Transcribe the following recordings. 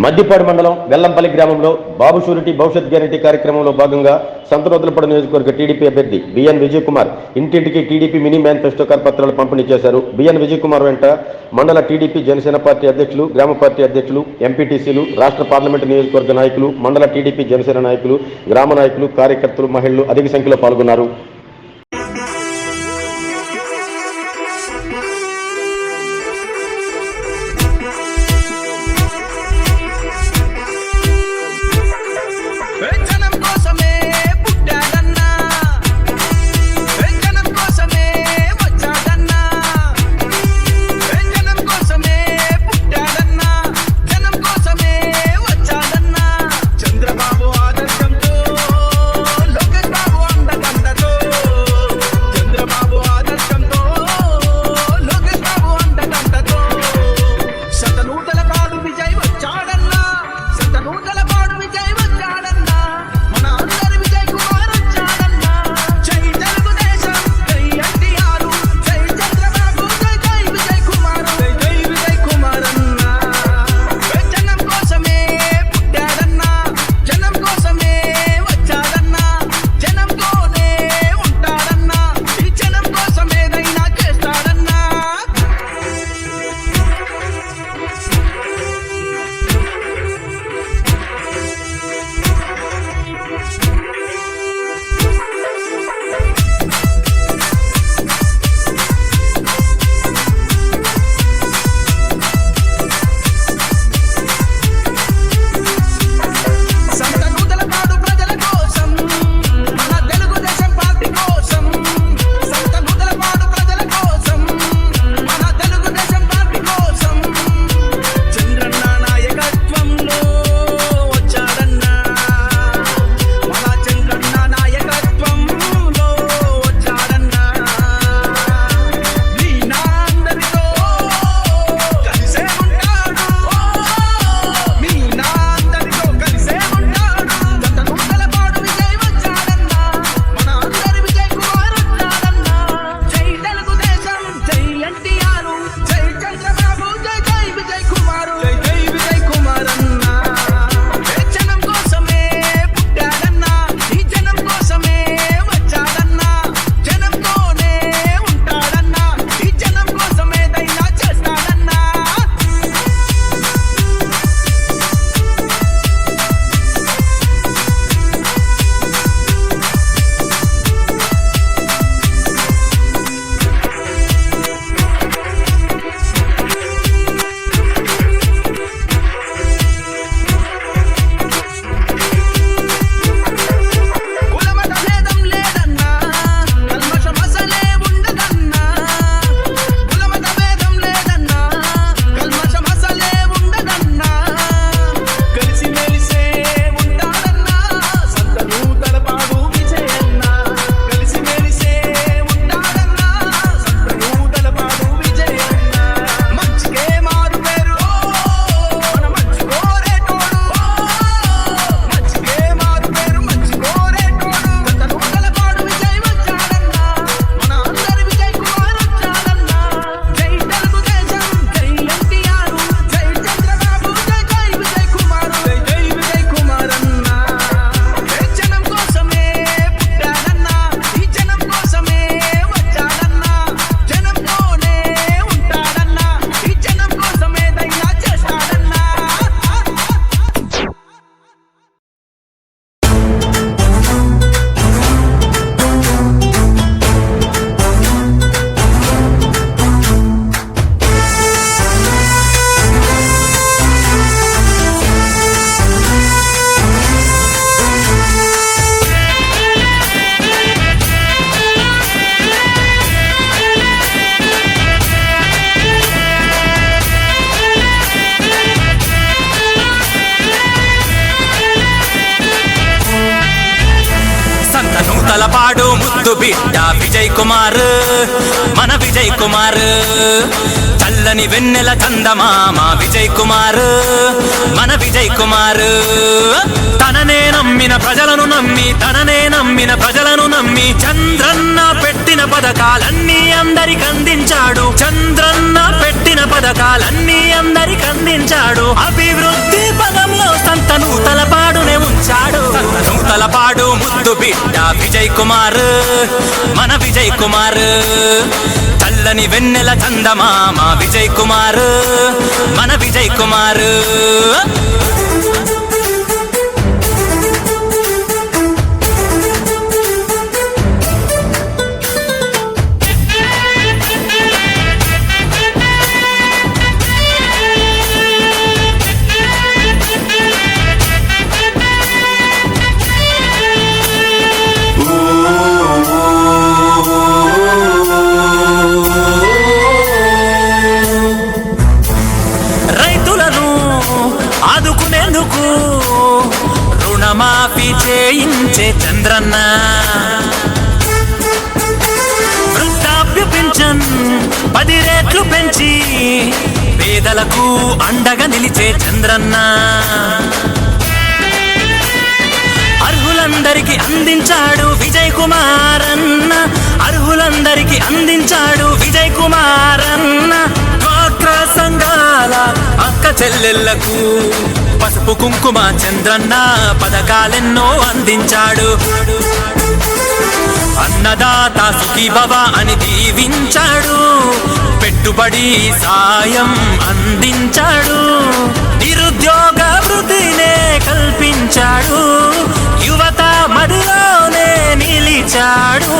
మద్దిపాడు మండలం వెల్లంపల్లి గ్రామంలో బాబు షూరిటీ భవిష్యత్ గ్యారంటీ కార్యక్రమంలో భాగంగా సంతనోతులపడ నియోజకవర్గ టీడీపీ అభ్యర్థి బిఎన్ విజయ్ కుమార్ ఇంటింటికి టీడీపీ మినీ మేనిఫెస్టో పత్రాలు పంపిణీ చేశారు. బిఎన్ విజయ్ కుమార్ వెంట మండల టీడీపీ జనసేన పార్టీ అధ్యక్షులు గ్రామ పార్టీ అధ్యక్షులు ఎంపీటీసీలు రాష్ట్ర పార్లమెంటు నియోజకవర్గ నాయకులు మండల టీడీపీ జనసేన నాయకులు గ్రామ నాయకులు కార్యకర్తలు మహిళలు అధిక సంఖ్యలో పాల్గొన్నారు. పాడు ముద్దు బిడ్డ విజయ్ కుమార్. మన విజయ్ కుమార్. చల్లని వెన్నెల చందమామ విజయ్ కుమార్. మన విజయ్ కుమార్. తననే నమ్మిన ప్రజలను నమ్మి తననే నమ్మిన ప్రజలను నమ్మి చంద్రన్న పెట్టిన పథకాలన్నీ అందరికి అందించాడు. చంద్రన్న పెట్టిన పథకాలన్నీ అందరికి అందించాడు. అభివృద్ధి పదంలో సంతను తలపాడునే ఉంచాడు. తలపాడు ముద్దు బిడ్డ విజయ్ కుమార్. మన విజయ్ కుమార్. చల్లని వెన్నెల చందమామ విజయ్ కుమార్. మన విజయ్ కుమార్. పేదలకు అండగా నిలిచే చంద్రన్న. అర్హులందరికీ అందించాడు విజయ్ కుమార్ అన్న అర్హులందరికీ అందించాడు విజయ్ కుమార్ అన్న డ్వాక్రా సంఘాల అక్క చెల్లెళ్ళకు పసుపు కుంకుమ చంద్రన్న పథకాలెన్నో అందించాడు. అన్నదాత సుఖీభవ అని దీవించాడు. పెట్టుబడి సాయం అందించాడు. నిరుద్యోగ వృద్ధినే కల్పించాడు. యువత మదిలోనే నిలిచాడు.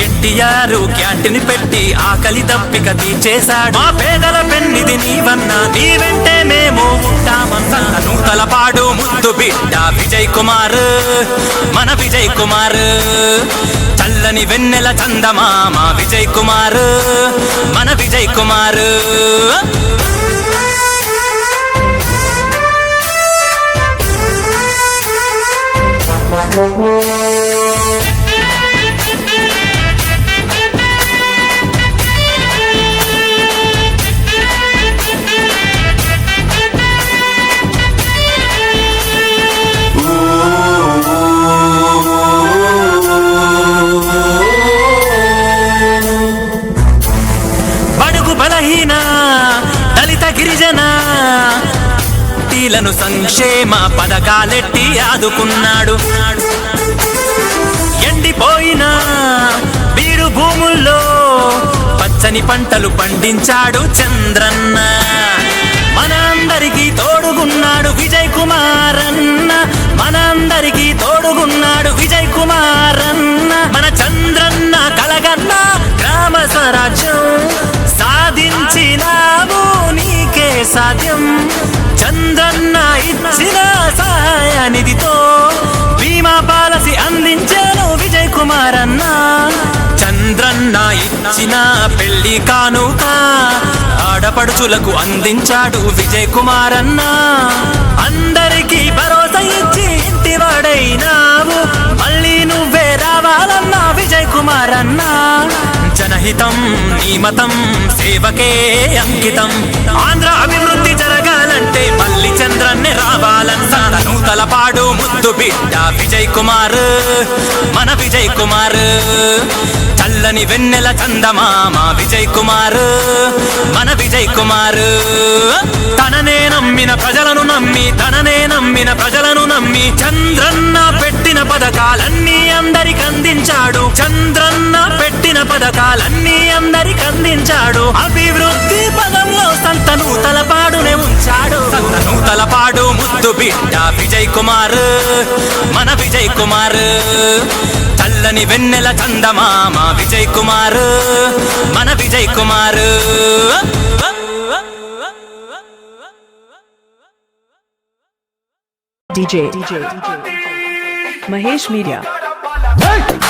ఎన్టీఆర్ క్యాంటీన్ పెట్టి ఆకలి తప్పిక తీర్చేశాడు. మా పేదల పెన్నిది నీవన్నా నీ వెంటే మేము ఉంటామన్నా. తలపాడు ముద్దు బిడ్డ విజయ్ కుమార్ మన విజయ్ కుమార్. చల్లని వెన్నెల చందమామ విజయ్ కుమార్ మన విజయ్ కుమార్ Thank you. సంక్షేమ పథకాలెట్టి ఆదుకున్నాడు. ఎండిపోయిన బీడు భూముల్లో పచ్చని పంటలు పండించాడు చంద్రన్న. మనందరికీ తోడుగున్నాడు విజయ్ కుమార్ అన్న మనందరికీ తోడుగున్నాడు విజయ్ కుమార్ అన్న మన చంద్రన్న కలగన్న గ్రామ స్వరాజ్యం సాధించినావు నీకే సాధ్యం. చంద్రన్న ఇచ్చిన సహాయ నిధితో బీమా పాలసీ అందించాను విజయ్ కుమార్ అన్న చంద్రన్న ఇచ్చిన పెళ్ళి కానుక ఆడపడుచులకు అందించాడు విజయ్ కుమార్ అన్న అందరికీ భరోసా ఇచ్చి ఇంటి వాడైనావు. మళ్ళీ నువ్వే రావాలన్నా విజయ్ కుమార్ అన్న జనహితం నీ మతం సేవకే అంకితం. ఆంధ్ర అభివృద్ధి పాడు బిడ్డ విజయ్ కుమార్ మన విజయ్ కుమార్. చల్లని వెన్నెల చందమామ విజయ్ కుమార్ మన విజయ్ కుమార్. తననే నమ్మిన ప్రజలను నమ్మి తననే నమ్మిన ప్రజలను నమ్మి చంద్రన్న పెట్టిన పథకాలన్నీ అందరికి అందించాడు. చంద్రన్న పెట్టిన పథకాలన్నీ అందరికి అందించాడు. అభివృద్ధి పదంలో సంతను తలపాడునే ఉంచాడు సంతను తలపాడు ముద్దు బిడ్డ విజయ్ కుమార్ మన విజయ్ కుమార్ చల్లని వెన్నెల చందమామ విజయ్ కుమార్ మన Vijay Kumar DJ. DJ. Mahesh Media. ధర్మం